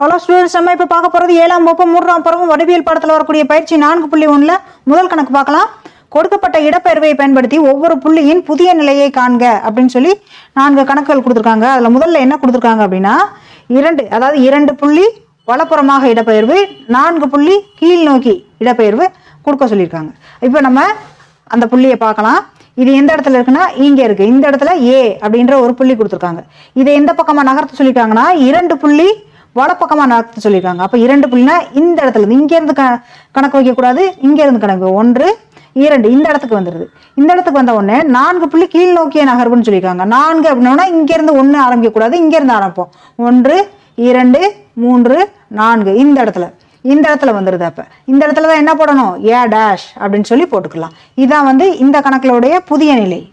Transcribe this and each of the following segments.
Hello students நம்ம இப்போ பார்க்க போகிறது ஏழாம் வகுப்பு மூன்றாம் பருவம் வடிவியல் பாடத்தில் வரக்கூடிய பயிற்சி நான்கு புள்ளி ஒன்றில் முதல் கணக்கு பார்க்கலாம். கொடுக்கப்பட்ட இடப்பெயர்வை பயன்படுத்தி ஒவ்வொரு புள்ளியின் புதிய நிலையை காண்க அப்படின்னு சொல்லி நான்கு கணக்குகள் கொடுத்துருக்காங்க. அதில் முதல்ல என்ன கொடுத்துருக்காங்க அப்படின்னா இரண்டு அதாவது இரண்டு புள்ளி வலப்புறமாக இடப்பெயர்வு நான்கு புள்ளி கீழ் நோக்கி இடப்பெயர்வு கொடுக்க சொல்லியிருக்காங்க. இப்போ நம்ம அந்த புள்ளியை பார்க்கலாம். இது எந்த இடத்துல இருக்குன்னா இங்கே இருக்குது இந்த இடத்துல ஏ அப்படின்ற ஒரு புள்ளி கொடுத்துருக்காங்க. இதை எந்த பக்கமாக நகர்த்த சொல்லியிருக்காங்கன்னா இரண்டு புள்ளி வலப்பக்கமா நகர்த்த சொல்லியிருக்காங்க அப்போ இரண்டு புள்ளினா இந்த இடத்துல இருந்து க- கணக்கு வைக்கக்கூடாது இங்கேருந்து கணக்கு ஒன்று இரண்டு. இந்த இடத்துக்கு வந்துடுது இந்த இடத்துக்கு வந்த உடனே நான்கு புள்ளி கீழ் நோக்கிய நகர்வுன்னு சொல்லியிருக்காங்க நான்கு அப்படின்னா இங்கேருந்து ஒன்று ஆரம்பிக்கக்கூடாது இங்கேருந்து ஆரம்பிப்போம். ஒன்று இரண்டு மூன்று நான்கு. இந்த இடத்துல. இந்த இடத்துல வந்துருது அப்ப. இந்த இடத்துல தான் என்ன போடணும்? ஏ டேஷ் அப்படின்னு சொல்லி போட்டுக்கலாம். இதான் வந்து இந்த கணக்கிலுடைய புதிய நிலை.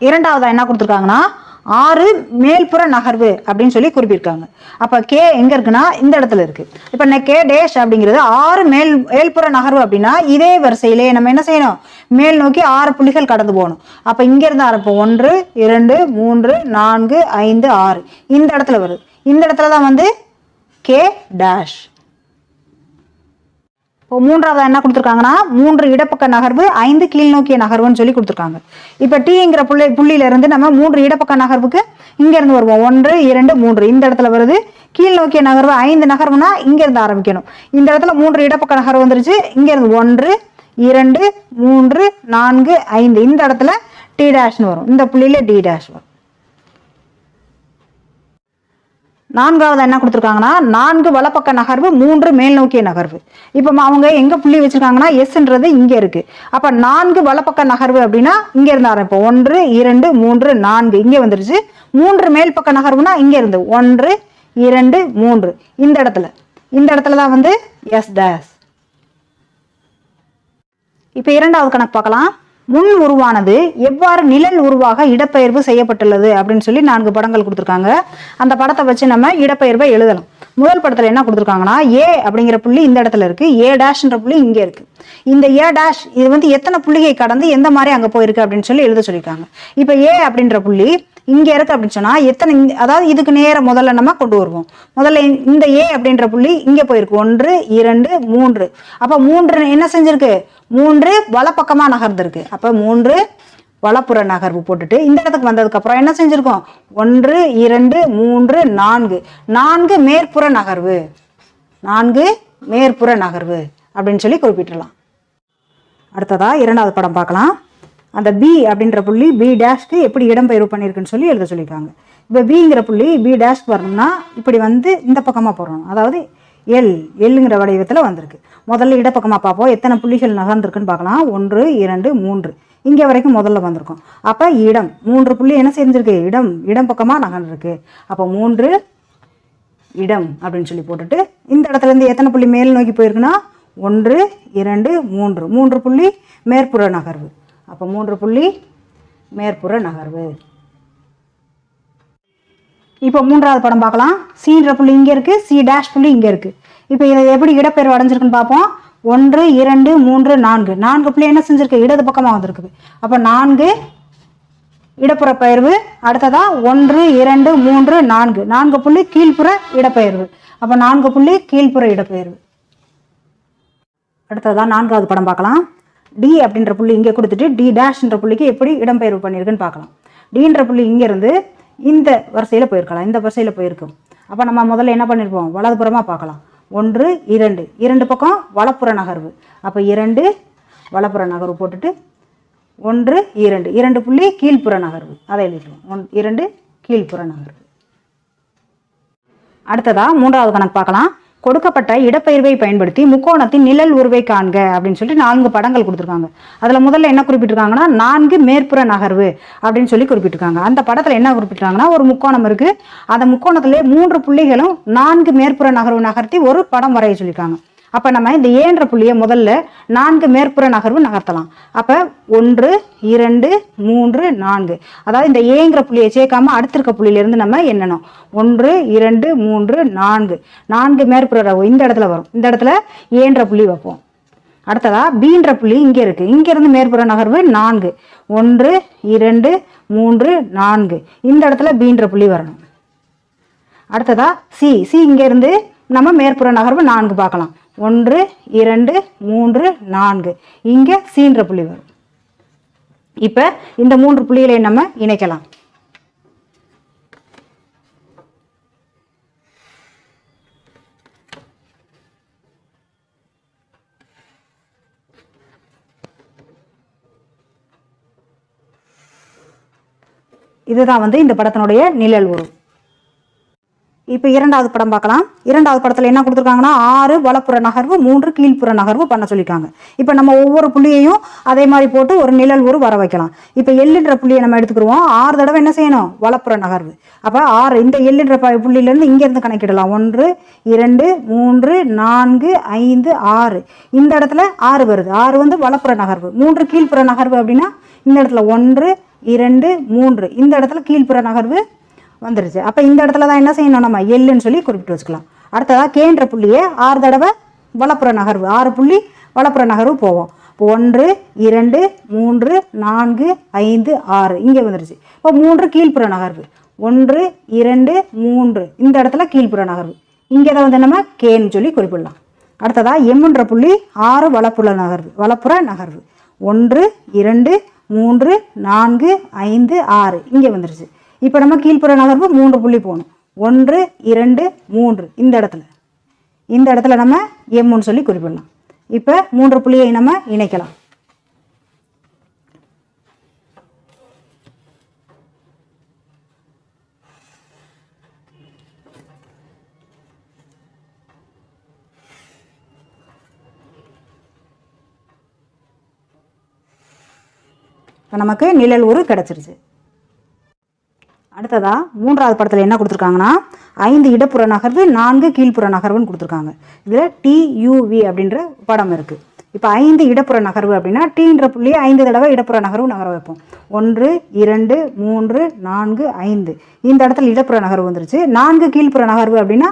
இரண்டாவதா என்ன கொடுத்துருக்காங்கன்னா ஆறு மேல்புற நகர்வு அப்படின்னு சொல்லி குறிப்பிட்டிருக்காங்க. அப்ப கே எங்க இருக்குன்னா இந்த இடத்துல இருக்கு. இப்ப இந்த கே டேஷ் அப்படிங்கிறது ஆறு மேல் மேல்புற நகர்வு அப்படின்னா இதே வரிசையிலே நம்ம என்ன செய்யணும்? மேல் நோக்கி ஆறு புள்ளிகள் கடந்து போகணும். அப்ப இங்க இருந்து ஆரம்பிப்போம். ஒன்று இரண்டு மூன்று நான்கு ஐந்து ஆறு. இந்த இடத்துல வருது. இந்த இடத்துல தான் வந்து கே டேஷ் இப்போ மூன்றாவது என்ன கொடுத்துருக்காங்கன்னா மூன்று இடப்பக்க நகர்வு ஐந்து கீழ்நோக்கிய நகர்வுன்னு சொல்லி கொடுத்துருக்காங்க. இப்போ டீங்கிற புள்ளி புள்ளியிலேருந்து நம்ம மூன்று இடப்பக்க நகர்வுக்கு இங்கேருந்து வருவோம். ஒன்று இரண்டு மூன்று. இந்த இடத்துல வருது. கீழ்நோக்கிய நகர்வு ஐந்து நகர்வுனா இங்கேருந்து ஆரம்பிக்கணும். இந்த இடத்துல மூன்று இடப்பக்க நகர்வு வந்துருச்சு. இங்கேருந்து ஒன்று இரண்டு மூன்று நான்கு ஐந்து. இந்த இடத்துல டி டேஷ்னு வரும். இந்த புள்ளியில டி டேஷ் வரும். நான்காவது என்ன கொடுத்துருக்காங்கன்னா நான்கு வலப்பக்க நகர்வு மூன்று மேல் நோக்கிய நகர்வு. இப்போ அவங்க எங்கே புள்ளி வச்சிருக்காங்கன்னா எஸ்ன்றது இங்கே இருக்குது அப்போ நான்கு வலப்பக்க நகர்வு அப்படின்னா இங்கே இருந்து ஆரம்பிப்போம். ஒன்று இரண்டு மூன்று நான்கு. இங்கே வந்துருச்சு. மூன்று மேல் பக்க நகர்வுனா இங்கே இருந்து. ஒன்று இரண்டு மூன்று. இந்த இடத்துல. இந்த இடத்துல தான் வந்து எஸ் டேஸ் இப்போ இரண்டாவது கணக்கு பார்க்கலாம். முன் உருவானது எவ்வாறு நிழல் உருவாக இடப்பெயர்வு செய்யப்பட்டுள்ளது அப்படின்னு சொல்லி நான்கு படங்கள் கொடுத்துருக்காங்க. அந்த படத்தை வச்சு நம்ம இடப்பெயர்வை எழுதலாம் முதல் படத்தில் என்ன கொடுத்துருக்காங்கன்னா ஏ அப்படிங்கிற புள்ளி இந்த இடத்துல இருக்கு. ஏ டேஷ்ன்ற புள்ளி இங்கே இருக்கு. இந்த ஏ டேஷ் இது வந்து எத்தனை புள்ளியை கடந்து எந்த மாதிரி அங்கே போயிருக்கு அப்படின்னு சொல்லி எழுத சொல்லியிருக்காங்க. இப்போ ஏ அப்படின்ற புள்ளி இங்கே இருக்குது அப்படின்னு சொன்னால் எத்தனை அதாவது இதுக்கு நேர முதல்ல நம்ம கொண்டு வருவோம். முதல்ல இந்த- இந்த ஏ அப்படின்ற புள்ளி இங்கே போயிருக்கு. ஒன்று இரண்டு மூன்று. அப்போ மூன்று என்ன செஞ்சிருக்கு? மூன்று வலப்பக்கமாக நகர்ந்துருக்கு. அப்போ மூன்று வலப்புற நகர்வு போட்டுட்டு இந்த இடத்துக்கு வந்ததுக்கப்புறம் என்ன செஞ்சுருக்கோம்? ஒன்று இரண்டு மூன்று நான்கு. நான்கு மேற்புற நகர்வு. நான்கு மேற்புற நகர்வு அப்படின்னு சொல்லி குறிப்பிட்டுலாம் அடுத்ததா இரண்டாவது படம் பார்க்கலாம். அந்த பி அப்படின்ற புள்ளி பி டேஷ்க்கு எப்படி இடம்பெயர்வு பண்ணியிருக்குன்னு சொல்லி எழுத சொல்லியிருக்காங்க. இப்போ பிங்கிற புள்ளி பி டேஷ் வரணும்னா இப்படி வந்து இந்த பக்கமாக போகிறோம் அதாவது எல் எல்லுங்கிற வடிவத்தில் வந்திருக்கு. முதல்ல இடப்பக்கமாக பார்ப்போம். எத்தனை புள்ளிகள் நகர்ந்துருக்குன்னு பார்க்கலாம். ஒன்று இரண்டு மூன்று. இங்கே வரைக்கும் முதல்ல வந்திருக்கும். அப்போ இடம் மூன்று புள்ளி என்ன செஞ்சுருக்கு இடம் இடம் பக்கமாக நகர்ந்துருக்கு. அப்போ மூன்று இடம் அப்படின்னு சொல்லி போட்டுட்டு இந்த இடத்துல இருந்து எத்தனை புள்ளி மேல் நோக்கி போயிருக்குன்னா? ஒன்று இரண்டு மூன்று. மூன்று புள்ளி மேற்புற நகர்வு. அப்போ மூன்று புள்ளி மேற்புற நகர்வு. இப்போ மூன்றாவது படம் பார்க்கலாம். சீன்ற புள்ளி இங்கே இருக்குது சி டேஷ் புள்ளி இங்கே இருக்குது இப்போ இதை எப்படி இடப்பெயர்வு அடைஞ்சிருக்குன்னு பார்ப்போம். ஒன்று இரண்டு மூன்று நான்கு. நான்கு புள்ளி என்ன செஞ்சுருக்கு? இடது பக்கமாக வந்திருக்குது. அப்போ நான்கு இடப்புற பெயர்வு அடுத்ததா ஒன்று இரண்டு மூன்று நான்கு. நான்கு புள்ளி கீழ்ப்புற இடப்பெயர்வு. அப்போ நான்கு புள்ளி கீழ்ப்புற இடப்பெயர்வு. அடுத்ததா நான்காவது படம் பார்க்கலாம். டி அப்படின்ற புள்ளி இங்கே கொடுத்துட்டு டி டேஷ்ன்ற புள்ளிக்கு எப்படி இடம்பெயர்வு பண்ணியிருக்குன்னு பார்க்கலாம். டின்ற புள்ளி இங்கேருந்து இந்த வரிசையில் போயிருக்கலாம். இந்த வரிசையில் போயிருக்கும் அப்போ நம்ம முதல்ல என்ன பண்ணியிருப்போம் வலதுபுறமாக பார்க்கலாம். ஒன்று இரண்டு. இரண்டு பக்கம் வலப்புற நகர்வு. அப்போ இரண்டு வலப்புற நகர்வு போட்டுட்டு ஒன்று இரண்டு. இரண்டு புள்ளி கீழ்ப்புற நகர்வு. அதை எழுதிடுவோம். ஒன் இரண்டு கீழ்ப்புற நகர்வு. அடுத்ததாக மூன்றாவது கணக்கு பார்க்கலாம். கொடுக்கப்பட்ட இடப்பெயர்வை பயன்படுத்தி முக்கோணத்தின் நிழல் உருவை காண்க அப்படின்னு சொல்லிட்டு நான்கு படங்கள் கொடுத்துருக்காங்க. அதில் முதல்ல என்ன குறிப்பிட்டிருக்காங்கன்னா நான்கு மேற்புற நகர்வு அப்படின்னு சொல்லி குறிப்பிட்டிருக்காங்க. அந்த படத்தில் என்ன குறிப்பிட்டிருக்காங்கன்னா ஒரு முக்கோணம் இருக்குது அந்த முக்கோணத்திலே மூன்று புள்ளிகளும் நான்கு மேற்புற நகர்வு நகர்த்தி ஒரு படம் வரைய சொல்லியிருக்காங்க. அப்போ நம்ம இந்த ஏன்ற புள்ளியை முதல்ல நான்கு மேற்புற நகர்வு நகர்த்தலாம். அப்போ ஒன்று இரண்டு மூன்று நான்கு. அதாவது இந்த ஏங்கிற புள்ளியை சேர்க்காம அடுத்திருக்க புள்ளியிலேருந்து நம்ம எண்ணணும் ஒன்று இரண்டு மூன்று நான்கு. நான்கு மேற்புற நகர்வு இந்த இடத்துல வரும். இந்த இடத்துல ஏன்ற புள்ளி வைப்போம். அடுத்ததா பீன்ற புள்ளி இங்கே இருக்குது இங்கேருந்து மேற்புற நகர்வு நான்கு. ஒன்று இரண்டு மூன்று நான்கு. இந்த இடத்துல பீன்ற புள்ளி வரணும். அடுத்ததா சி. சி இங்கேருந்து நம்ம மேற்புற நகர்வு நான்கு பார்க்கலாம். ஒன்று இரண்டு மூன்று நான்கு. இங்கே சீன்ற புள்ளி வரும். இப்போ இந்த மூன்று புள்ளிகளை நம்ம இணைக்கலாம். இதுதான் வந்து இந்த படத்தினுடைய நிழல் உருவம் இப்போ இரண்டாவது படம் பார்க்கலாம். இரண்டாவது படத்தில் என்ன கொடுத்துருக்காங்கன்னா ஆறு வலப்புற நகர்வு மூன்று கீழ்ப்புற நகர்வு பண்ண சொல்லியிருக்காங்க. இப்போ நம்ம ஒவ்வொரு புள்ளியையும் அதே மாதிரி போட்டு ஒரு நிழல் உரு வர வைக்கலாம். இப்போ எல்லுன்ற புள்ளியை நம்ம எடுத்துக்கிடுவோம் ஆறு தடவை என்ன செய்யணும்? வலப்புற நகர்வு. அப்போ ஆறு இந்த எல்லுன்ற ப- புள்ளியிலேருந்து இங்கேருந்து கணக்கிடலாம். ஒன்று இரண்டு மூன்று நான்கு ஐந்து ஆறு. இந்த இடத்துல ஆறு வருது. ஆறு வந்து வலப்புற நகர்வு. மூன்று கீழ்ப்புற நகர்வு அப்படின்னா இந்த இடத்துல ஒன்று இரண்டு மூன்று. இந்த இடத்துல கீழ்ப்புற நகர்வு வந்துருச்சு. அப்போ இந்த இடத்துல தான் என்ன செய்யணும் நம்ம? எல்லுன்னு சொல்லி குறிப்பிட்டு வச்சுக்கலாம். அடுத்ததாக கேன்ற புள்ளியே ஆறு தடவை வலப்புற நகர்வு. ஆறு புள்ளி வலப்புற நகர்வு போவோம். இப்போ ஒன்று இரண்டு மூன்று நான்கு ஐந்து ஆறு. இங்கே வந்துருச்சு. இப்போ மூன்று கீழ்ப்புற நகர்வு. ஒன்று இரண்டு மூன்று. இந்த இடத்துல கீழ்ப்புற நகர்வு. இங்கே தான் வந்து நம்ம கேன்னு சொல்லி குறிப்பிடலாம். அடுத்ததாக எம்முன்ற புள்ளி ஆறு வலப்புற நகர்வு. வலப்புற நகர்வு. ஒன்று இரண்டு மூன்று நான்கு ஐந்து ஆறு. இங்கே வந்துருச்சு. இப்போ நம்ம கீழ்ப்புற நகர்வு மூன்று புள்ளி போகணும். ஒன்று இரண்டு மூன்று. இந்த இடத்துல. இந்த இடத்துல நம்ம எம்முன்னு சொல்லி குறிப்பிடலாம். இப்போ மூன்று புள்ளியை நம்ம இணைக்கலாம். இப்போ நமக்கு நிழல் உரு கிடச்சிருச்சு. அடுத்ததா மூன்றாவது படத்தில் என்ன கொடுத்துருக்காங்கன்னா ஐந்து இடப்புற நகர்வு நான்கு கீழ்ப்புற நகர்வுன்னு கொடுத்துருக்காங்க. இதில் டியூவி அப்படின்ற படம் இருக்குது இப்போ ஐந்து இடப்புற நகர்வு அப்படின்னா டீன்ற புள்ளியை ஐந்து தடவை இடப்புற நகர்வு நகர வைப்போம். ஒன்று இரண்டு மூன்று நான்கு ஐந்து. இந்த இடத்துல இடப்புற நகர்வு வந்துருச்சு. நான்கு கீழ்ப்புற நகர்வு அப்படின்னா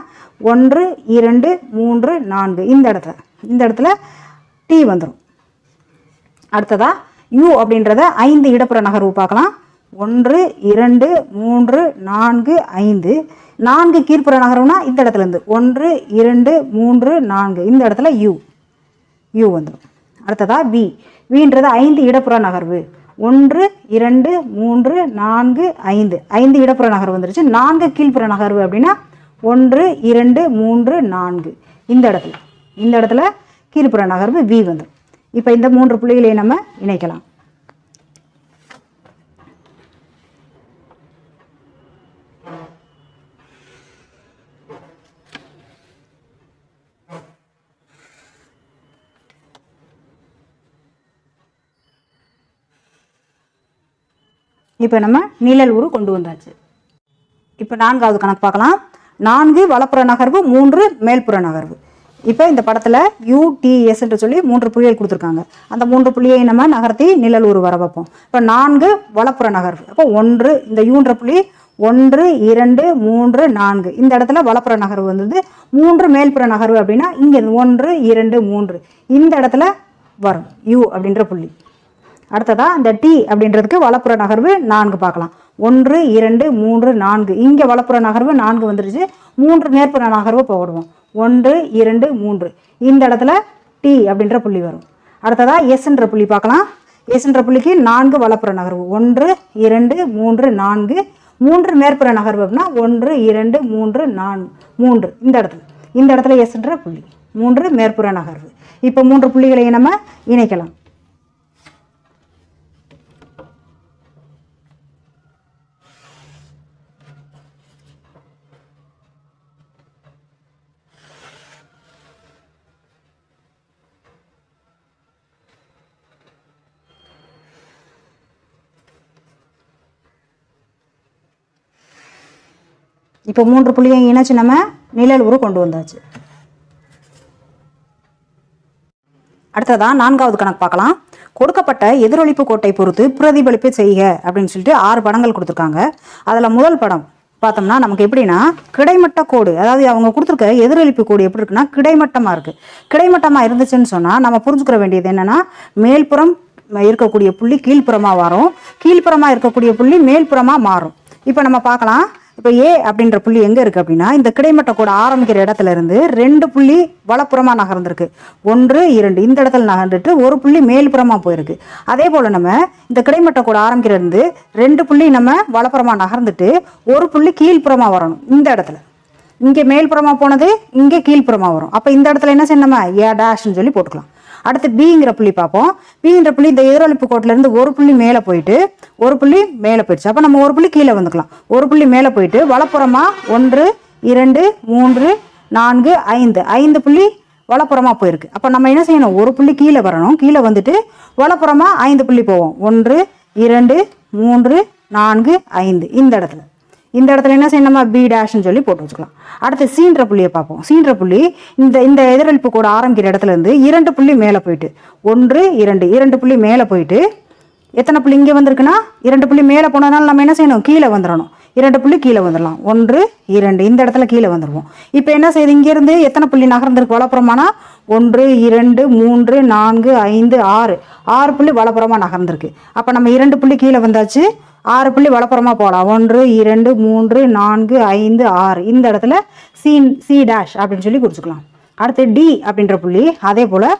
ஒன்று இரண்டு மூன்று நான்கு. இந்த இடத்துல இந்த இடத்துல டி வந்துடும் அடுத்ததாக யூ அப்படின்றத ஐந்து இடப்புற நகர்வு பார்க்கலாம். ஒன்று இரண்டு மூன்று நான்கு ஐந்து. நான்கு கீழ்ப்புற நகரம்னா இந்த இடத்துலேருந்து ஒன்று இரண்டு மூன்று நான்கு. இந்த இடத்துல யூ யூ வந்துடும் அடுத்ததாக வி வின்றது ஐந்து இடப்புற நகர்வு. ஒன்று இரண்டு மூன்று நான்கு ஐந்து. ஐந்து இடப்புற நகர்வு வந்துருச்சு. நான்கு கீழ்ப்புற நகர்வு அப்படின்னா ஒன்று இரண்டு மூன்று நான்கு. இந்த இடத்துல. இந்த இடத்துல கீழ்ப்புற நகர்வு வி வந்துடும் இப்போ இந்த மூன்று புள்ளிகளை நம்ம இணைக்கலாம். இப்போ நம்ம நிழல் உரு கொண்டு வந்தாச்சு. இப்போ நான்காவது கணக்கு பார்க்கலாம். நான்கு வலப்புற நகர்வு மூன்று மேல்புற நகர்வு. இப்போ இந்த படத்தில் யூடிஎஸ் என்று சொல்லி மூன்று புள்ளிகள் கொடுத்துருக்காங்க. அந்த மூன்று புள்ளியை நம்ம நகர்த்தி நிழல் உரு வர வைப்போம். இப்போ நான்கு வலப்புற நகர்வு. அப்போ ஒன்று இந்த யூன்ற புள்ளி ஒன்று இரண்டு மூன்று நான்கு. இந்த இடத்துல வலப்புற நகர்வு வந்தது. மூன்று மேல்புற நகர்வு அப்படின்னா இங்கே ஒன்று இரண்டு மூன்று. இந்த இடத்துல வரும். யூ அப்படின்ற புள்ளி. அடுத்ததா இந்த டி அப்படின்றதுக்கு வலப்புற நகர்வு நான்கு பார்க்கலாம். ஒன்று இரண்டு மூன்று நான்கு. இங்கே வலப்புற நகர்வு நான்கு வந்துருச்சு. மூன்று மேற்புற நகர்வு போடுவோம். ஒன்று இரண்டு மூன்று. இந்த இடத்துல டி அப்படின்ற புள்ளி வரும். அடுத்ததா எஸ்ன்ற புள்ளி பார்க்கலாம். எஸ்ன்ற புள்ளிக்கு நான்கு வலப்புற நகர்வு. ஒன்று இரண்டு மூன்று நான்கு. மூன்று மேற்புற நகர்வு அப்படின்னா ஒன்று இரண்டு மூன்று நான்கு. மூன்று. இந்த இடத்துல. இந்த இடத்துல எஸ்ன்ற புள்ளி. மூன்று மேற்புற நகர்வு. இப்போ மூன்று புள்ளிகளை நம்ம இணைக்கலாம். இப்போ மூன்று புள்ளியும் இணைச்சு நம்ம நிழல் உரு கொண்டு வந்தாச்சு. அடுத்ததாக நான்காவது கணக்கு பார்க்கலாம். கொடுக்கப்பட்ட எதிரொலிப்பு கோட்டை பொறுத்து பிரதிபலிப்பு செய்க அப்படின்னு சொல்லிட்டு ஆறு படங்கள் கொடுத்துருக்காங்க. அதில் முதல் படம் பார்த்தோம்னா நமக்கு எப்படின்னா கிடைமட்ட கோடு அதாவது அவங்க கொடுத்துருக்க எதிரொலிப்பு கோடு எப்படி இருக்குன்னா கிடைமட்டமாக இருக்குது கிடைமட்டமாக இருந்துச்சுன்னு சொன்னால் நம்ம புரிஞ்சுக்கிற வேண்டியது என்னென்னா மேல்புறம் இருக்கக்கூடிய புள்ளி கீழ்ப்புறமாக வரும். கீழ்ப்புறமாக இருக்கக்கூடிய புள்ளி மேல்புறமாக மாறும். இப்போ நம்ம பார்க்கலாம் இப்போ ஏ அப்படின்ற புள்ளி எங்கே இருக்குது அப்படின்னா இந்த கிடைமட்ட கோடு ஆரம்பிக்கிற இடத்துல இருந்து ரெண்டு புள்ளி வலப்புறமாக நகர்ந்துருக்கு. ஒன்று இரண்டு. இந்த இடத்துல நகர்ந்துட்டு ஒரு புள்ளி மேல்புறமாக போயிருக்கு. அதே போல் நம்ம இந்த கிடைமட்ட கோடு ஆரம்பிக்கிற இருந்து ரெண்டு புள்ளி நம்ம வலப்புறமாக நகர்ந்துட்டு ஒரு புள்ளி கீழ்ப்புறமாக வரணும் இந்த இடத்துல. இங்கே மேல்புறமாக போனது இங்கே கீழ்ப்புறமாக வரும். அப்போ இந்த இடத்துல என்ன செய்யணுமா? ஏ டேஷ்னு சொல்லி போட்டுக்கலாம். அடுத்து பிங்கிற புள்ளி பார்ப்போம். பிங்கிற புள்ளி இந்த எதிரொலிப்பு கோட்டிலிருந்து ஒரு புள்ளி மேலே போயிட்டு ஒரு புள்ளி மேலே போயிடுச்சு. அப்போ நம்ம ஒரு புள்ளி கீழே வந்துக்கலாம். ஒரு புள்ளி மேலே போயிட்டு வலப்புறமா ஒன்று இரண்டு மூன்று நான்கு ஐந்து. ஐந்து புள்ளி வலப்புறமா போயிருக்கு. அப்போ நம்ம என்ன செய்யணும்? ஒரு புள்ளி கீழே வரணும். கீழே வந்துட்டு வலப்புறமா ஐந்து புள்ளி போவோம். ஒன்று இரண்டு மூன்று நான்கு ஐந்து. இந்த இடத்துல. இந்த இடத்துல என்ன செய்யணுமா? பி டேஷ்னு சொல்லி போட்டு வச்சுக்கலாம். அடுத்து சீன்ற புள்ளியை பார்ப்போம். சீன்ற புள்ளி இந்த இந்த எதிரொலிப்பு கூட ஆரம்பிக்கிற இடத்துல இருந்து இரண்டு புள்ளி மேலே போயிட்டு ஒன்று இரண்டு இரண்டு புள்ளி மேலே போயிட்டு எத்தனை புள்ளி இங்கே வந்திருக்குன்னா? இரண்டு புள்ளி மேலே போனதுனால நம்ம என்ன செய்யணும்? கீழே வந்துடணும். இரண்டு புள்ளி கீழே வந்துடலாம். ஒன்று இரண்டு இந்த இடத்துல கீழே வந்துடுவோம் இப்போ என்ன செய்யுது? இங்கேருந்து எத்தனை புள்ளி நகர்ந்துருக்கு? வளப்புறமானா ஒன்று இரண்டு மூன்று நான்கு ஐந்து ஆறு. ஆறு புள்ளி வலப்புறமாக நகர்ந்துருக்கு. அப்போ நம்ம இரண்டு புள்ளி கீழே வந்தாச்சு. ஆறு புள்ளி வலப்புறமாக போகலாம் ஒன்று இரண்டு மூன்று நான்கு ஐந்து ஆறு. இந்த இடத்துல சி சி டேஷ் அப்படின்னு சொல்லி குறிச்சுக்கலாம் அடுத்து டி அப்படின்ற புள்ளி அதே போல்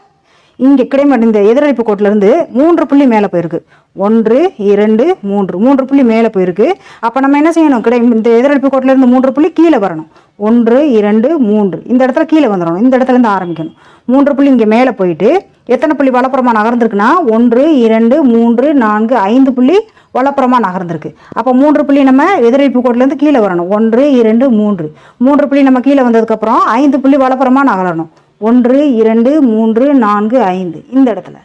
இங்கே கிடைமட்ட இந்த எதிரொலிப்பு கோட்டிலேருந்து மூன்று புள்ளி மேலே போயிருக்கு. ஒன்று இரண்டு மூன்று. மூன்று புள்ளி மேலே போயிருக்கு. அப்போ நம்ம என்ன செய்யணும்? கிடை இந்த எதிரொலிப்பு கோட்டிலிருந்து மூன்று புள்ளி கீழே வரணும். ஒன்று இரண்டு மூன்று. இந்த இடத்துல கீழே வந்துடணும். இந்த இடத்துலேருந்து ஆரம்பிக்கணும். மூன்று புள்ளி இங்கே மேலே போயிட்டு எத்தனை புள்ளி வலப்புறமாக நகர்ந்துருக்குன்னா? ஒன்று இரண்டு மூன்று நான்கு ஐந்து புள்ளி வலப்புறமாக நகர்ந்திருக்கு. அப்போ மூன்று புள்ளி நம்ம எதிரொலிப்பு கோட்டிலேருந்து கீழே வரணும். ஒன்று இரண்டு மூன்று. மூன்று புள்ளி நம்ம கீழே வந்ததுக்கப்புறம் ஐந்து புள்ளி வலப்புறமாக நகரணும். ஒன்று இரண்டு மூன்று நான்கு ஐந்து. இந்த இடத்துல.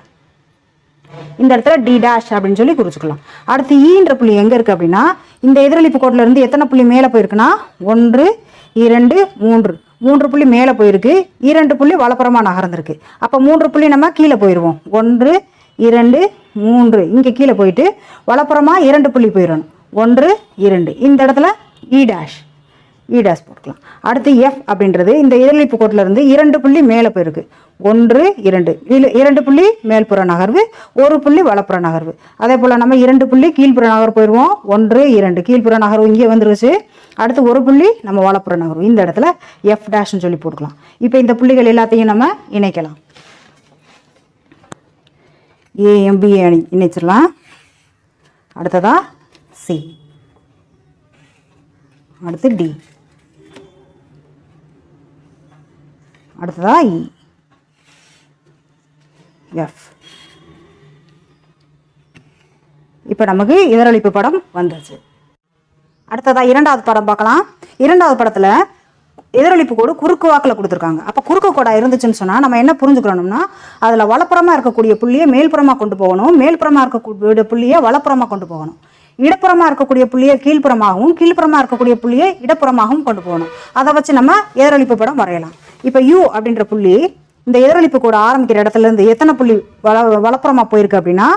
இந்த இடத்துல டி டேஷ் அப்படின்னு சொல்லி குறிச்சுக்கலாம். அடுத்து e ஈன்ற புள்ளி எங்கே இருக்குது அப்படின்னா இந்த எதிரொலிப்பு கோட்டிலேருந்து எத்தனை புள்ளி மேலே போயிருக்குன்னா ஒன்று இரண்டு மூன்று. மூன்று புள்ளி மேலே போயிருக்கு. இரண்டு புள்ளி வலப்புறமாக நகர்ந்துருக்கு. அப்போ மூன்று புள்ளி நம்ம கீழே போயிடுவோம். ஒன்று இரண்டு மூன்று. இங்கே கீழே போயிட்டு வலப்புறமாக இரண்டு புள்ளி போயிடணும். ஒன்று இரண்டு. இந்த இடத்துல e E dash E E போட்டுக்கலாம். அடுத்து எஃப் அப்படின்றது இந்த எதிரொலிப்பு கோட்டிலிருந்து இரண்டு புள்ளி மேலே போயிருக்கு. ஒன்று இரண்டு. இல்லை இரண்டு புள்ளி மேல்புற நகர்வு ஒரு புள்ளி வலப்புற நகர்வு. அதே போல் நம்ம இரண்டு புள்ளி கீழ்ப்புற நகர் போயிடுவோம். ஒன்று இரண்டு. கீழ்ப்புற நகர்வு இங்கே வந்துருச்சு. அடுத்து ஒரு புள்ளி நம்ம வலப்புற நகர்வு. இந்த இடத்துல எஃப் டேஷ்னு சொல்லி போட்டுக்கலாம். இப்போ இந்த புள்ளிகள் எல்லாத்தையும் நம்ம இணைக்கலாம். ஏஎம்பிஏ அணி இணைச்சிடலாம். அடுத்ததா சி அடுத்து டி அடுத்ததா இ எஃப் இப்போ நமக்கு இதரளிப்பு படம் வந்துச்சு. அடுத்ததா இரண்டாவது படம் பார்க்கலாம். இரண்டாவது படத்தில் எதிரொலிப்பு கோடு குறுக்கு வாக்கில் கொடுத்துருக்காங்க. அப்போ குறுக்கு கோடாக இருந்துச்சுன்னு சொன்னால் நம்ம என்ன புரிஞ்சுக்கணும்னா அதில் வலப்புறமாக இருக்கக்கூடிய புள்ளியை மேல்புறமாக கொண்டு போகணும். மேல்புறமாக இருக்கக்கூடிய புள்ளியை வலப்புறமாக கொண்டு போகணும். இடப்புறமாக இருக்கக்கூடிய புள்ளியை கீழ்ப்புறமாகவும் கீழ்ப்புறமாக இருக்கக்கூடிய புள்ளியை இடப்புறமாகவும் கொண்டு போகணும். அதை வச்சு நம்ம எதிரொலிப்பு படம் வரையலாம். இப்போ யூ அப்படின்ற புள்ளி இந்த எதிரொலிப்பு கூட ஆரம்பிக்கிற இடத்துல இருந்து எத்தனை புள்ளி வள வலப்புறமாக போயிருக்கு அப்படின்னா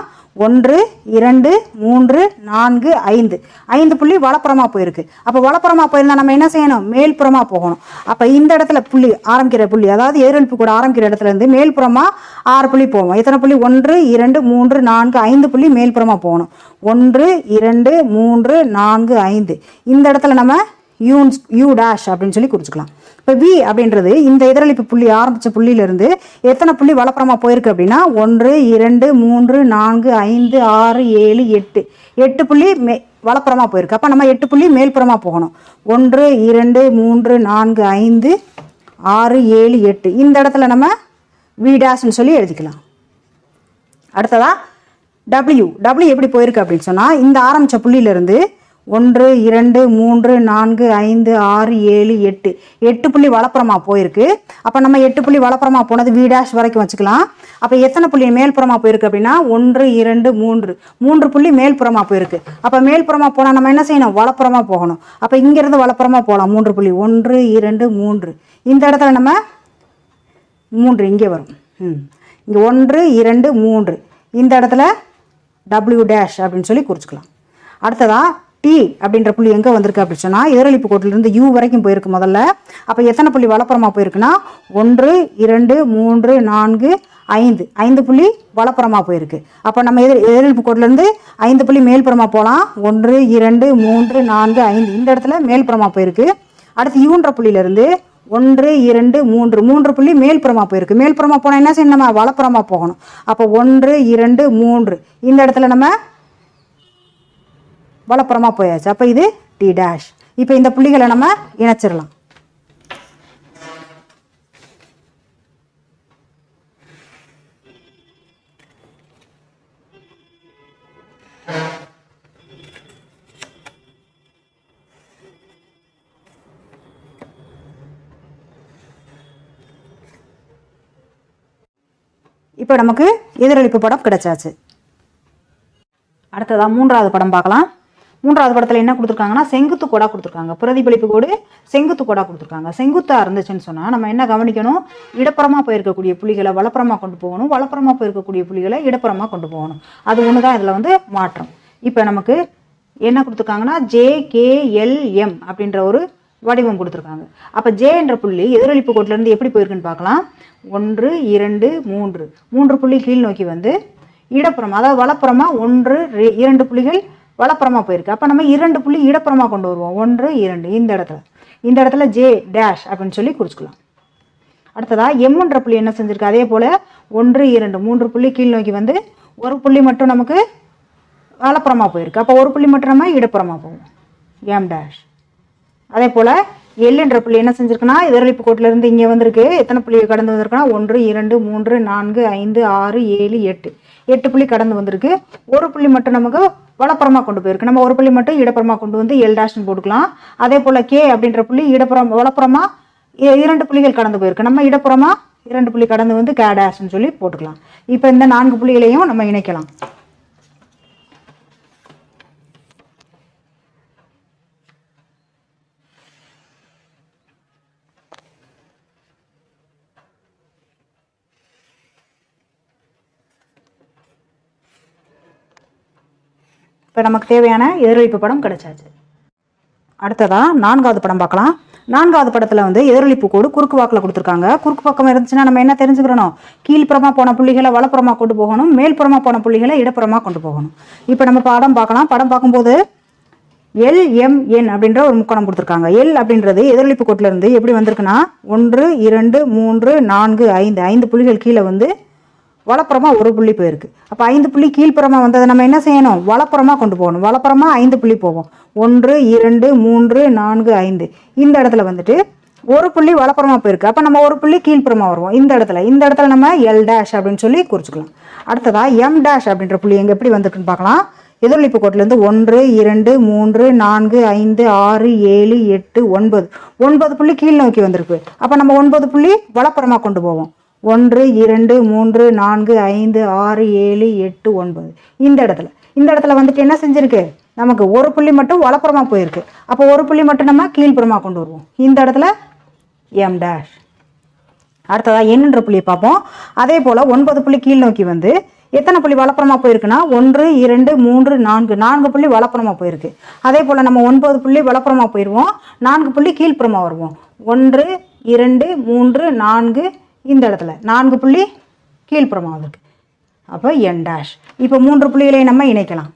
ஒன்று இரண்டு மூன்று நான்கு ஐந்து. ஐந்து புள்ளி வலப்புறமாக போயிருக்கு. அப்போ வலப்புறமாக போயிருந்தால் நம்ம என்ன செய்யணும்? மேல்புறமாக போகணும். அப்போ இந்த இடத்துல புள்ளி ஆரம்பிக்கிற புள்ளி அதாவது எதிரொலிப்பு கூட ஆரம்பிக்கிற இடத்துல இருந்து மேல்புறமாக ஆறு புள்ளி போவோம் எத்தனை புள்ளி? ஒன்று இரண்டு மூன்று நான்கு ஐந்து புள்ளி மேல்புறமாக போகணும். ஒன்று இரண்டு மூன்று நான்கு ஐந்து. இந்த இடத்துல நம்ம யூன்ஸ் யூ டேஷ் அப்படின்னு சொல்லி குறிச்சுக்கலாம். இப்போ வி அப்படின்றது இந்த எதிரொலிப்பு புள்ளி ஆரம்பித்த புள்ளியிலிருந்து எத்தனை புள்ளி வலப்புறமாக போயிருக்கு அப்படின்னா ஒன்று இரண்டு மூன்று நான்கு ஐந்து ஆறு ஏழு எட்டு. எட்டு புள்ளி மே வலப்புறமாக போயிருக்கு. அப்போ நம்ம எட்டு புள்ளி மேல்புறமாக போகணும். ஒன்று இரண்டு மூன்று நான்கு ஐந்து ஆறு ஏழு எட்டு. இந்த இடத்துல நம்ம விடாஸ்ன்னு சொல்லி எழுதிக்கலாம். அடுத்ததா டபிள்யூ டபிள்யூ எப்படி போயிருக்கு அப்படின்னு சொன்னால் இந்த ஆரம்பித்த புள்ளியிலிருந்து ஒன்று இரண்டு மூன்று நான்கு ஐந்து ஆறு ஏழு எட்டு. எட்டு புள்ளி வலப்புறமாக போயிருக்கு. அப்போ நம்ம எட்டு புள்ளி வலப்புறமாக போனது வி டேஷ் வரைக்கும் வச்சுக்கலாம். அப்போ எத்தனை புள்ளி மேல்புறமாக போயிருக்கு அப்படின்னா ஒன்று இரண்டு மூன்று. மூன்று புள்ளி மேல்புறமாக போயிருக்கு. அப்போ மேல்புறமாக போனால் நம்ம என்ன செய்யணும்? வலப்புறமாக போகணும். அப்போ இங்கேருந்து வலப்புறமாக போகலாம். மூன்று புள்ளி ஒன்று இரண்டு மூன்று. இந்த இடத்துல நம்ம மூன்று இங்கே வரும். ம். இங்கே ஒன்று இரண்டு மூன்று. இந்த இடத்துல டபிள்யூ டேஷ் அப்படின்னு சொல்லி குறிச்சிக்கலாம். அடுத்ததாக டி அப்படின்ற புள்ளி எங்கே வந்திருக்கு அப்படின்னு சொன்னால் எதிரொலிப்பு கோட்டிலிருந்து யூ வரைக்கும் போயிருக்கு முதல்ல. அப்போ எத்தனை புள்ளி வலப்புறமாக போயிருக்குன்னா ஒன்று இரண்டு மூன்று நான்கு ஐந்து. ஐந்து புள்ளி வலப்புறமாக போயிருக்கு. அப்போ நம்ம எதிர் எதிரொலிப்பு கோட்டிலேருந்து ஐந்து புள்ளி மேல்புறமாக போகலாம் ஒன்று இரண்டு மூன்று நான்கு ஐந்து. இந்த இடத்துல மேல்புறமாக போயிருக்கு. அடுத்து யூன்ற புள்ளியிலேருந்து ஒன்று இரண்டு மூன்று. மூன்று புள்ளி மேல்புறமாக போயிருக்கு. மேல்புறமாக போனால் என்ன செய்யணும்? நம்ம வலப்புறமாக போகணும். அப்போ ஒன்று இரண்டு மூன்று. இந்த இடத்துல நம்ம வலப்புறமாக போயாச்சு. அப்போ இது டி டேஷ் இப்போ இந்த புள்ளிகளை நம்ம இணைச்சிடலாம். இப்போ நமக்கு எதிரொலிப்பு படம் கிடைச்சாச்சு. அடுத்ததா மூன்றாவது படம் பார்க்கலாம். மூன்றாவது படத்தில் என்ன கொடுத்துருக்காங்கன்னா செங்குத்து கோடா கொடுத்துருக்காங்க. பிரதிபலிப்பு கோடு செங்குத்து கோடா கொடுத்துருக்காங்க. செங்குத்தாக இருந்துச்சுன்னு சொன்னால் நம்ம என்ன கவனிக்கணும்? இடப்புறமாக போயிருக்கக்கூடிய புள்ளிகளை வலப்புறமாக கொண்டு போகணும். வலப்புறமாக போயிருக்கக்கூடிய புள்ளிகளை இடப்புறமாக கொண்டு போகணும். அது ஒன்று தான் இதில் வந்து மாற்றம். இப்போ நமக்கு என்ன கொடுத்துருக்காங்கன்னா ஜேகேஎல்எம் அப்படின்ற ஒரு வடிவம் கொடுத்துருக்காங்க. அப்போ ஜே என்ற புள்ளி எதிரொலிப்பு கோட்டிலேருந்து எப்படி போயிருக்குன்னு பார்க்கலாம். ஒன்று இரண்டு மூன்று. மூன்று புள்ளி கீழ் நோக்கி வந்து இடப்புறம் அதாவது வலப்புறமாக ஒன்று ரெ- இரண்டு புள்ளிகள் வலப்புறமாக போயிருக்கு. அப்போ நம்ம இரண்டு புள்ளி இடப்புறமாக கொண்டு வருவோம். ஒன்று இரண்டு. இந்த இடத்துல. இந்த இடத்துல ஜே டேஷ் அப்படின்னு சொல்லி குறிச்சுக்கலாம். அடுத்ததாக எம்ன்ற புள்ளி என்ன செஞ்சுருக்கு? அதே போல் ஒன்று இரண்டு. மூன்று புள்ளி கீழ் நோக்கி வந்து ஒரு புள்ளி மட்டும் நமக்கு வலப்புறமாக போயிருக்கு. அப்போ ஒரு புள்ளி மட்டும் நம்ம இடப்புறமாக போவோம். எம் டேஷ் அதே போல் எல்லுன்ற புள்ளி என்ன செஞ்சிருக்குன்னா எதிரொலிப்பு கோட்டிலேருந்து இங்கே வந்திருக்கு. எத்தனை புள்ளி கடந்து வந்திருக்குன்னா ஒன்று இரண்டு மூன்று நான்கு ஐந்து ஆறு ஏழு எட்டு. எட்டு புள்ளி கடந்து வந்திருக்கு. ஒரு புள்ளி மட்டும் நமக்கு வலப்புறமா கொண்டு போயிருக்கு. நம்ம ஒரு புள்ளி மட்டும் இடப்புறமா கொண்டு வந்து எல் டேஷ்னு போட்டுக்கலாம். அதே போல் கே அப்படின்ற புள்ளி இடப்புறம் வலப்புறமா இரண்டு புள்ளிகள் கடந்து போயிருக்கு. நம்ம இடப்புறமா இரண்டு புள்ளி கடந்து வந்து கே டேஷ்னு சொல்லி போட்டுக்கலாம். இப்போ இந்த நான்கு புள்ளிகளையும் நம்ம இணைக்கலாம். இப்போ நமக்கு தேவையான எதிரொலிப்பு படம் கிடைச்சாச்சு. அடுத்ததா நான்காவது படம் பார்க்கலாம். நான்காவது படத்தில் வந்து எதிரொலிப்பு கோடு குறுக்கு வாக்கில் கொடுத்துருக்காங்க. குறுக்கு பக்கம் இருந்துச்சுன்னா நம்ம என்ன தெரிஞ்சுக்கிறோம் கீழ்ப்புறமா போன புள்ளிகளை வலப்புறமா கொண்டு போகணும். மேல்புறமா போன புள்ளிகளை இடப்புறமா கொண்டு போகணும். இப்போ நம்ம படம் பார்க்கலாம். படம் பார்க்கும்போது எல் எம் என் அப்படின்ற ஒரு முக்கோணம் கொடுத்துருக்காங்க. எல் அப்படின்றது எதிரொலிப்பு கோட்டில் இருந்து எப்படி வந்திருக்குன்னா ஒன்று இரண்டு மூன்று நான்கு ஐந்து ஐந்து புள்ளிகள் கீழே வந்து வலப்புறமாக ஒரு புள்ளி போயிருக்கு. அப்போ ஐந்து புள்ளி கீழ்ப்புறமாக வந்ததை நம்ம என்ன செய்யணும்? வலப்புறமாக கொண்டு போகணும். வலப்புறமாக ஐந்து புள்ளி போவோம். ஒன்று இரண்டு மூன்று நான்கு ஐந்து. இந்த இடத்துல வந்துட்டு ஒரு புள்ளி வலப்புறமாக போயிருக்கு. அப்போ நம்ம ஒரு புள்ளி கீழ்ப்புறமாக வருவோம். இந்த இடத்துல. இந்த இடத்துல நம்ம எல் டேஷ் அப்படின்னு சொல்லி குறிச்சிக்கலாம். அடுத்ததா எம் டேஷ் அப்படின்ற புள்ளி எங்கே எப்படி வந்துருக்குன்னு பார்க்கலாம். எதிரொலிப்பு கோட்டிலேருந்து ஒன்று இரண்டு மூன்று நான்கு ஐந்து ஆறு ஏழு எட்டு ஒன்பது. ஒன்பது புள்ளி கீழ் நோக்கி வந்திருக்கு. அப்போ நம்ம ஒன்பது புள்ளி வலப்புறமாக கொண்டு போவோம். ஒன்று இரண்டு மூன்று நான்கு ஐந்து ஆறு ஏழு எட்டு ஒன்பது. இந்த இடத்துல. இந்த இடத்துல வந்துட்டு என்ன செஞ்சுருக்கு? நமக்கு ஒரு புள்ளி மட்டும் வலப்புறமாக போயிருக்கு. அப்போ ஒரு புள்ளி மட்டும் நம்ம கீழ்ப்புறமாக கொண்டு வருவோம். இந்த இடத்துல எம் டேஷ் அடுத்ததாக என்னன்ற புள்ளியை பார்ப்போம். அதே போல் ஒன்பது புள்ளி கீழ் நோக்கி வந்து எத்தனை புள்ளி வலப்புறமாக போயிருக்குன்னா? ஒன்று இரண்டு மூன்று நான்கு. நான்கு புள்ளி வலப்புறமாக போயிருக்கு. அதே போல் நம்ம ஒன்பது புள்ளி வலப்புறமாக போயிடுவோம் நான்கு புள்ளி கீழ்ப்புறமாக வருவோம். ஒன்று இரண்டு மூன்று நான்கு இந்த இடத்துல. நான்கு புள்ளி கீழ்ப்புறமாக வந்திருக்கு. அப்போ என் டேஷ் இப்போ மூன்று புள்ளிகளை நம்ம இணைக்கலாம்.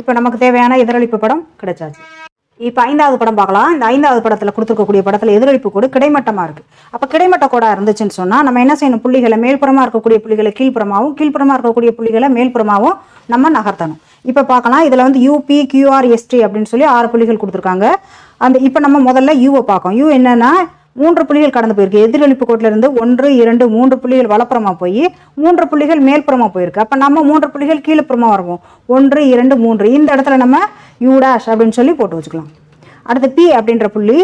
இப்போ நமக்கு தேவையான எதிரொலிப்பு படம் கிடைச்சாச்சு. இப்போ ஐந்தாவது படம் பார்க்கலாம். இந்த ஐந்தாவது படத்தில் கொடுத்துருக்கக்கூடிய படத்தில் எதிரொலிப்பு கோடு கிடைமட்டமாக இருக்குது அப்போ கிடைமட்ட கோடாக இருந்துச்சுன்னு சொன்னால் நம்ம என்ன செய்யணும்? புள்ளிகளை மேல்புறமாக இருக்கக்கூடிய புள்ளிகளை கீழ்ப்புறமாகவும் கீழ்ப்புறமாக இருக்கக்கூடிய புள்ளிகளை மேல்புறமாகவும் நம்ம நகர்த்தணும். இப்போ பார்க்கலாம். இதில் வந்து யூபி கியூஆர் எஸ்டி அப்படின்னு சொல்லி ஆறு புள்ளிகள் கொடுத்துருக்காங்க. அந்த இப்போ நம்ம முதல்ல யூவை பார்க்கோம் யூ என்னென்னா மூன்று புள்ளிகள் கடந்து போயிருக்கு. எதிரொலிப்பு கோட்டிலிருந்து ஒன்று இரண்டு மூன்று புள்ளிகள் வலப்புறமா போய் மூன்று புள்ளிகள் மேல்புறமா போயிருக்கு. அப்போ நம்ம மூன்று புள்ளிகள் கீழப்புறமா வருவோம். ஒன்று இரண்டு மூன்று. இந்த இடத்துல நம்ம யூ டேஷ் அப்படின்னு சொல்லி போட்டு வச்சுக்கலாம். அடுத்து பி அப்படின்ற புள்ளி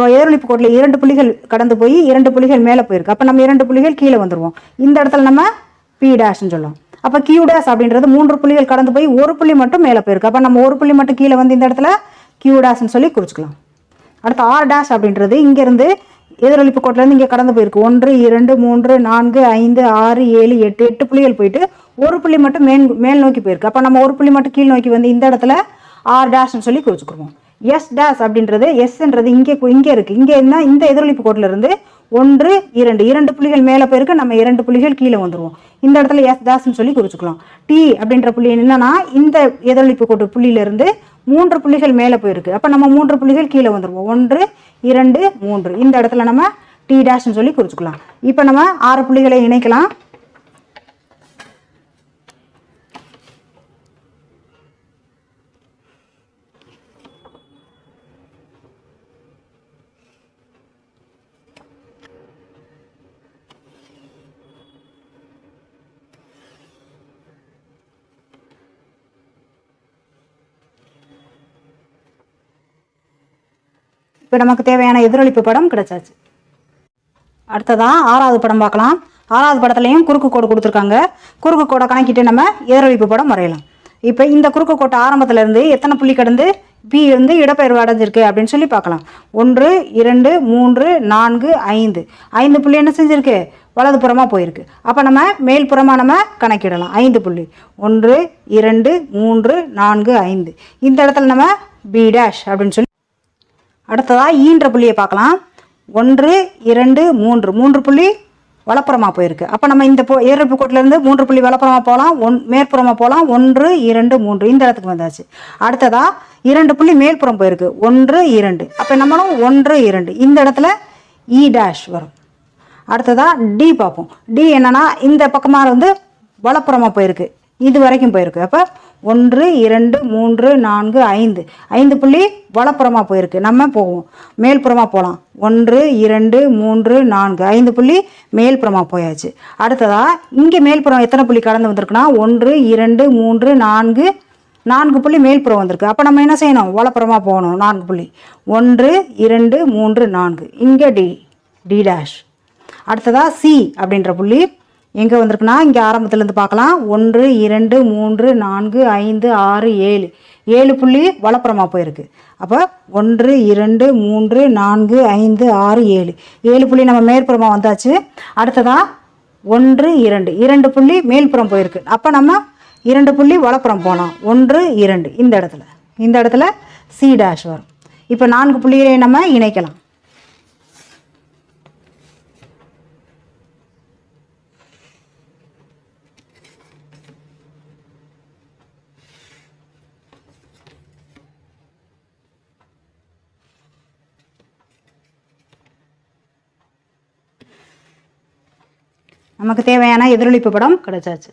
எதிரொலிப்பு கோட்டில் இரண்டு புள்ளிகள் கடந்து போய் இரண்டு புள்ளிகள் மேலே போயிருக்கு. அப்போ நம்ம இரண்டு புள்ளிகள் கீழே வந்துடுவோம் இந்த இடத்துல நம்ம பி டேஷ்னு சொல்லலாம் அப்போ கியூ டேஷ் அப்படின்றது மூன்று புள்ளிகள் கடந்து போய் ஒரு புள்ளி மட்டும் மேலே போயிருக்கு. அப்போ நம்ம ஒரு புள்ளி மட்டும் கீழே வந்து இந்த இடத்துல கியூ டேஷ்னு சொல்லி குறிச்சிக்கலாம். அடுத்து ஆர் டேஷ் அப்படின்றது இங்கேருந்து எதிரொலிப்பு கோட்டிலேருந்து இங்கே கடந்து போயிருக்கு. ஒன்று இரண்டு மூன்று நான்கு ஐந்து ஆறு ஏழு எட்டு எட்டு புள்ளிகள் போயிட்டு ஒரு புள்ளி மட்டும் மேல் மேல் நோக்கி போயிருக்கு. அப்போ நம்ம ஒரு புள்ளி மட்டும் கீழ் நோக்கி வந்து இந்த இடத்துல ஆர் டேஷ்னு சொல்லி குறிச்சுக்குருவோம் எஸ் டேஸ் அப்படின்றது எஸ்ன்றது இங்கே இங்கே இருக்குது இங்கே என்ன? இந்த எதிரொலிப்பு கோட்டில் இருந்து ஒன்று இரண்டு. இரண்டு புள்ளிகள் மேலே போயிருக்கு. நம்ம இரண்டு புள்ளிகள் கீழே வந்துருவோம். இந்த இடத்துல எஸ் டேஸ்ன்னு சொல்லி குறிச்சிக்கலாம். டி அப்படின்ற புள்ளி என்னன்னா இந்த எதிரொலிப்பு கோட்டு புள்ளியிலிருந்து மூன்று புள்ளிகள் மேலே போயிருக்கு. அப்போ நம்ம மூன்று புள்ளிகள் கீழே வந்துருவோம். ஒன்று இரண்டு மூன்று. இந்த இடத்துல நம்ம டி டேஷ்னு சொல்லி குறிச்சிக்கலாம். இப்போ நம்ம ஆறு புள்ளிகளை இணைக்கலாம். இப்போ நமக்கு தேவையான எதிரொலிப்பு படம் கிடைச்சாச்சு. அடுத்ததா ஆறாவது படம் பார்க்கலாம். ஆறாவது படத்துலையும் குறுக்கு கோடு கொடுத்துருக்காங்க. குறுக்கு கோடை கணக்கிட்டு நம்ம எதிரொலிப்பு படம் வரையலாம். இப்போ இந்த குறுக்கு கோட்டை ஆரம்பத்துலேருந்து எத்தனை புள்ளி கடந்து பி இருந்து இடப்பெயர்வு அடைஞ்சிருக்கு அப்படின்னு சொல்லி பார்க்கலாம். ஒன்று இரண்டு மூன்று நான்கு ஐந்து. ஐந்து புள்ளி என்ன செஞ்சிருக்கு? வலதுபுறமாக போயிருக்கு. அப்போ நம்ம மேல்புறமாக நம்ம கணக்கிடலாம். ஐந்து புள்ளி. ஒன்று இரண்டு மூன்று நான்கு ஐந்து. இந்த இடத்துல நம்ம பி டேஷ் அப்படின்னு சொல்லி அடுத்ததாக ஈன்ற புள்ளியை பார்க்கலாம். ஒன்று இரண்டு மூன்று. மூன்று புள்ளி வலப்புறமாக போயிருக்கு. அப்போ நம்ம இந்த போ ஏறப்பு கோட்டிலேருந்து மூன்று புள்ளி வலப்புறமாக போகலாம் ஒன் மேற்புறமாக போகலாம் ஒன்று இரண்டு மூன்று. இந்த இடத்துக்கு வந்தாச்சு. அடுத்ததா இரண்டு புள்ளி மேல்புறம் போயிருக்கு. ஒன்று இரண்டு. அப்போ நம்மளும் ஒன்று இரண்டு. இந்த இடத்துல e இ டேஷ் வரும். அடுத்ததா டி பார்ப்போம். டி என்னன்னா இந்த பக்கமாக வந்து வலப்புறமாக போயிருக்கு. இது வரைக்கும் போயிருக்கு. அப்போ ஒன்று இரண்டு மூன்று நான்கு ஐந்து. ஐந்து புள்ளி வலப்புறமாக போயிருக்கு. நம்ம போவோம். மேல்புறமாக போகலாம் ஒன்று இரண்டு மூன்று நான்கு. ஐந்து புள்ளி மேல்புறமாக போயாச்சு. அடுத்ததா இங்கே மேல்புறம் எத்தனை புள்ளி கடந்து வந்திருக்குன்னா ஒன்று இரண்டு மூன்று நான்கு நான்கு புள்ளி மேல்புறம் வந்திருக்கு. அப்போ நம்ம என்ன செய்யணும்? வலப்புறமாக போகணும். நான்கு புள்ளி. ஒன்று இரண்டு மூன்று நான்கு. இங்கே டி டி டேஷ். அடுத்ததா சி அப்படின்ற புள்ளி எங்கே வந்திருக்குன்னா இங்கே ஆரம்பத்துலேருந்து பார்க்கலாம். ஒன்று இரண்டு மூன்று நான்கு ஐந்து ஆறு ஏழு. ஏழு புள்ளி வலப்புறமாக போயிருக்கு. அப்போ ஒன்று இரண்டு மூன்று நான்கு ஐந்து ஆறு ஏழு. ஏழு புள்ளி நம்ம மேற்புறமாக வந்தாச்சு. அடுத்ததாக ஒன்று இரண்டு. இரண்டு புள்ளி மேல்புறம் போயிருக்கு. அப்போ நம்ம இரண்டு புள்ளி வலப்புறம் போகலாம் ஒன்று இரண்டு. இந்த இடத்துல. இந்த இடத்துல சி டேஷ் வரும். இப்போ நான்கு புள்ளிகளை நம்ம இணைக்கலாம். நமக்கு தேவையான எதிரொலிப்பு படம் கிடைச்சாச்சு.